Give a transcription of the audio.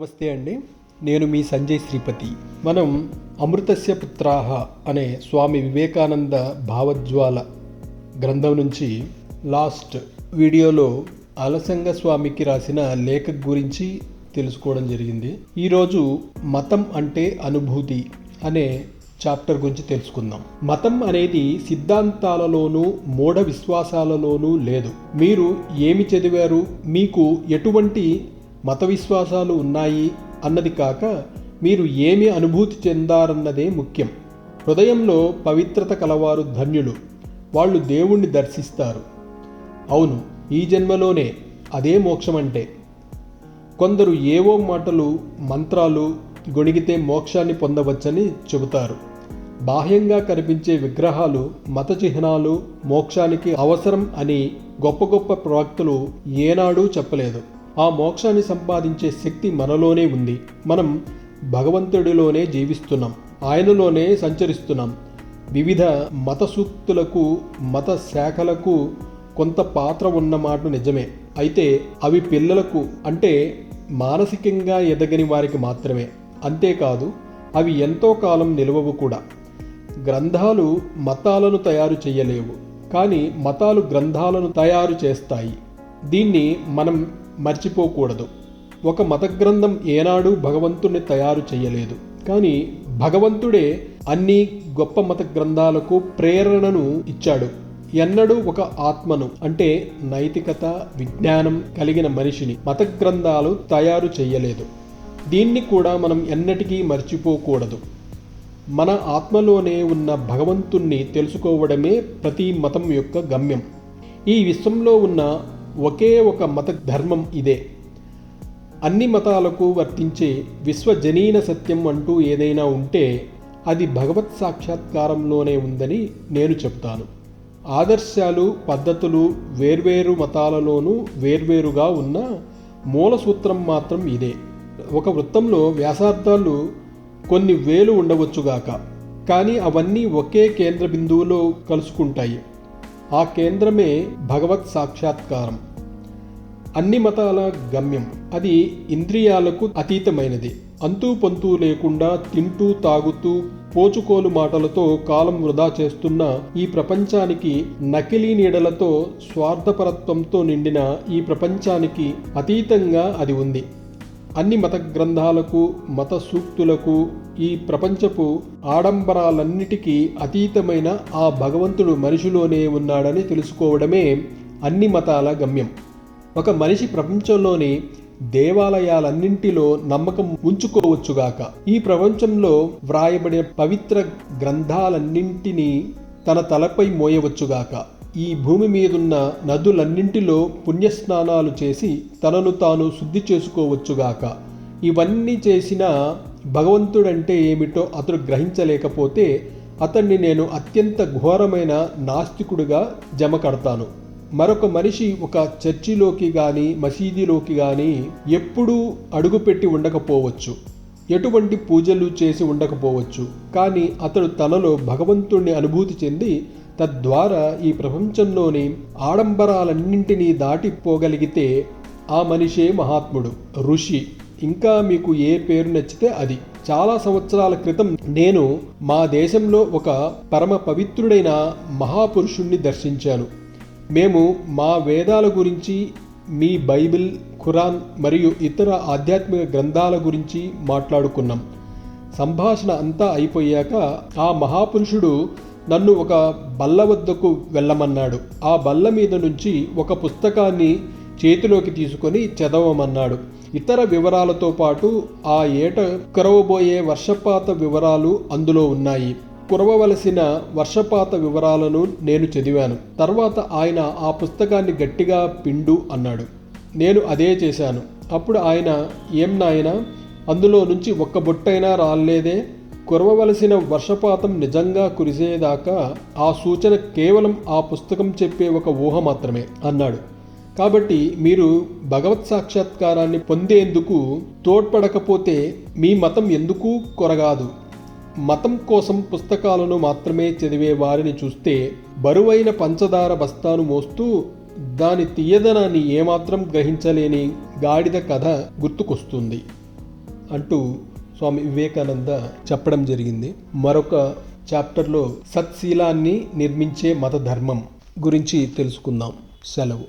నమస్తే అండి. నేను మీ సంజయ్ శ్రీపతి. మనం అమృతస్య పుత్రాహ అనే స్వామి వివేకానంద భావజ్వాల గ్రంథం నుంచి లాస్ట్ వీడియోలో అలసంగ స్వామికి రాసిన లేఖ గురించి తెలుసుకోవడం జరిగింది. ఈరోజు మతం అంటే అనుభూతి అనే చాప్టర్ గురించి తెలుసుకుందాం. మతం అనేది సిద్ధాంతాలలోనూ మూఢ విశ్వాసాలలోనూ లేదు. మీరు ఏమి చదివారు? మీకు ఎటువంటి మత విశ్వాసాలు ఉన్నాయి అన్నది కాక మీరు ఏమి అనుభూతి చెందారన్నదే ముఖ్యం. హృదయంలో పవిత్రత కలవారు ధన్యులు. వాళ్ళు దేవుణ్ణి దర్శిస్తారు. అవును ఈ జన్మలోనే అదే మోక్షం అంటే కొందరు ఏవో మాటలు మంత్రాలు గొణిగితే మోక్షాన్ని పొందవచ్చని చెబుతారు. బాహ్యంగా కనిపించే విగ్రహాలు మత చిహ్నాలు మోక్షానికి అవసరం అని గొప్ప గొప్ప ప్రవక్తలు ఏనాడూ చెప్పలేదు. ఆ మోక్షాన్ని సంపాదించే శక్తి మనలోనే ఉంది. మనం భగవంతుడిలోనే జీవిస్తున్నాం. ఆయనలోనే సంచరిస్తున్నాం. వివిధ మత సూక్తులకు మత శాఖలకు కొంత పాత్ర ఉన్నమాట నిజమే. అయితే అవి పిల్లలకు అంటే మానసికంగా ఎదగని వారికి మాత్రమే. అంతేకాదు అవి ఎంతో కాలం నిలవవు కూడా. గ్రంథాలు మతాలను తయారు చేయలేవు. కానీ మతాలు గ్రంథాలను తయారు చేస్తాయి. దీన్ని మనం మర్చిపోకూడదు. ఒక మత గ్రంథం ఏనాడు భగవంతుణ్ణి తయారు చేయలేదు కానీ భగవంతుడే అన్ని గొప్ప మత గ్రంథాలకు ప్రేరణను ఇచ్చాడు. ఎన్నడూ ఒక ఆత్మను అంటే నైతికత విజ్ఞానం కలిగిన మనిషిని మత గ్రంథాలు తయారు చేయలేదు దీన్ని కూడా మనం ఎన్నటికీ మర్చిపోకూడదు. మన ఆత్మలోనే ఉన్న భగవంతుణ్ణి తెలుసుకోవడమే ప్రతి మతం యొక్క గమ్యం. ఈ విశ్వంలో ఉన్న ఒకే ఒక మత ధర్మం ఇదే. అన్ని మతాలకు వర్తించే విశ్వజనీన సత్యం అంటూ ఏదైనా ఉంటే అది భగవత్ సాక్షాత్కారంలోనే ఉందని నేను చెప్తాను. ఆదర్శాలు పద్ధతులు వేర్వేరు మతాలలోనూ వేర్వేరుగా ఉన్న మూల సూత్రం మాత్రం ఇదే. ఒక వృత్తంలో వ్యాసార్థాలు కొన్ని వేలు ఉండవచ్చుగాక కానీ అవన్నీ ఒకే కేంద్ర బిందువులో కలుసుకుంటాయి. ఆ కేంద్రమే భగవత్ సాక్షాత్కారం. అన్ని మతాల గమ్యం. అది ఇంద్రియాలకు అతీతమైనది. అంతూ పొంతూ లేకుండా తింటూ తాగుతూ పోచుకోలు మాటలతో కాలం వృధా చేస్తున్న ఈ ప్రపంచానికి నకిలీ నీడలతో స్వార్థపరత్వంతో నిండిన ఈ ప్రపంచానికి అతీతంగా అది ఉంది. అన్ని మత గ్రంథాలకు మత సూక్తులకు ఈ ప్రపంచపు ఆడంబరాలన్నిటికీ అతీతమైన ఆ భగవంతుడు మనిషిలోనే ఉన్నాడని తెలుసుకోవడమే అన్ని మతాల గమ్యం. ఒక మనిషి ప్రపంచంలోని దేవాలయాలన్నింటిలో నమ్మకం ఉంచుకోవచ్చుగాక ఈ ప్రపంచంలో వ్రాయబడిన పవిత్ర గ్రంథాలన్నింటినీ తన తలపై మోయవచ్చుగాక ఈ భూమి మీదున్న నదులన్నింటిలో పుణ్యస్నానాలు చేసి తనను తాను శుద్ధి చేసుకోవచ్చుగాక. ఇవన్నీ చేసిన భగవంతుడంటే ఏమిటో అతడు గ్రహించలేకపోతే అతన్ని నేను అత్యంత ఘోరమైన నాస్తికుడిగా జమ కడతాను మరొక మనిషి ఒక చర్చిలోకి కానీ మసీదులోకి కానీ ఎప్పుడూ అడుగుపెట్టి ఉండకపోవచ్చు. ఎటువంటి పూజలు చేసి ఉండకపోవచ్చు. కానీ అతడు తనలో భగవంతుణ్ణి అనుభూతి చెంది తద్వారా ఈ ప్రపంచంలోని ఆడంబరాలన్నింటినీ దాటిపోగలిగితే ఆ మనిషే మహాత్ముడు ఋషి. ఇంకా మీకు ఏ పేరు నచ్చితే అది. చాలా సంవత్సరాల క్రితం నేను మా దేశంలో ఒక పరమ పవిత్రుడైన మహాపురుషుణ్ణి దర్శించాను. మేము మా వేదాల గురించి మీ బైబిల్ ఖురాన్ మరియు ఇతర ఆధ్యాత్మిక గ్రంథాల గురించి మాట్లాడుకున్నాం. సంభాషణ అంతా అయిపోయాక ఆ మహాపురుషుడు నన్ను ఒక బల్ల వద్దకు వెళ్ళమన్నాడు. ఆ బల్ల మీద నుంచి ఒక పుస్తకాన్ని చేతిలోకి తీసుకొని చదవమన్నాడు. ఇతర వివరాలతో పాటు ఆ ఏట కురవబోయే వర్షపాత వివరాలు అందులో ఉన్నాయి. కురవవలసిన వర్షపాత వివరాలను నేను చదివాను. తర్వాత ఆయన ఆ పుస్తకాన్ని గట్టిగా పిండు అన్నాడు. నేను అదే చేశాను. అప్పుడు ఆయన ఏం నాయనా? అందులో నుంచి ఒక్క బొట్టైనా రాలేదే? కురవవలసిన వర్షపాతం నిజంగా కురిసేదాకా ఆ సూచన కేవలం ఆ పుస్తకం చెప్పే ఒక ఊహ మాత్రమే అన్నాడు. కాబట్టి మీరు భగవత్ సాక్షాత్కారాన్ని పొందేందుకు తోడ్పడకపోతే మీ మతం ఎందుకు కొరగాదు? మతం కోసం పుస్తకాలను మాత్రమే చదివే వారిని చూస్తే బరువైన పంచదార బస్తాను మోస్తూ దాని తీయదనాన్ని ఏమాత్రం గ్రహించలేని గాడిద కథ గుర్తుకొస్తుంది. అంటూ స్వామి వివేకానంద చెప్పడం జరిగింది. మరొక చాప్టర్లో సత్శీలాన్ని నిర్మించే మత ధర్మం గురించి తెలుసుకుందాం. సెలవు.